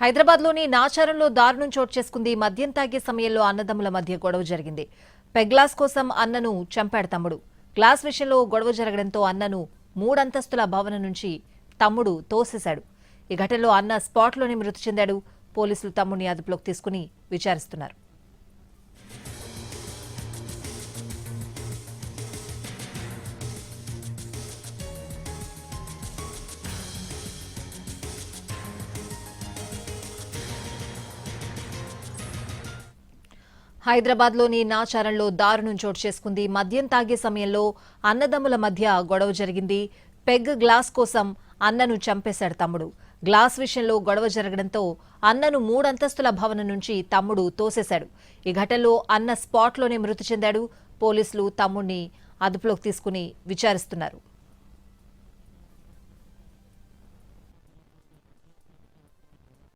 హైదరాబాద్లోని నాచారంలో దారుణం చోటు చేసుకుంది. మద్యం తాగే సమయంలో అన్నదమ్ముల మధ్య గొడవ జరిగింది. పెగ్లాస్ కోసం అన్నను చంపాడు తమ్ముడు. గ్లాస్ విషయంలో గొడవ జరగడంతో అన్నను మూడంతస్తుల భవనం నుంచి తమ్ముడు తోసేశాడు. ఈ ఘటనలో అన్న స్పాట్లోనే మృతి చెందాడు. పోలీసులు తమ్ముడిని అదుపులోకి తీసుకుని విచారిస్తున్నారు. హైదరాబాద్లోని నాచారంలో దారుణం చోటు చేసుకుంది. మద్యం తాగే సమయంలో అన్నదమ్ముల మధ్య గొడవ జరిగింది. పెగ్ గ్లాస్ కోసం అన్నను చంపేశాడు తమ్ముడు. గ్లాస్ విషయంలో గొడవ జరగడంతో అన్నను మూడంతస్తుల భవనం నుంచి తమ్ముడు తోసేశాడు. ఈ ఘటనలో అన్న స్పాట్లోనే మృతి చెందాడు. పోలీసులు తమ్ముడిని అదుపులోకి తీసుకుని విచారిస్తున్నారు.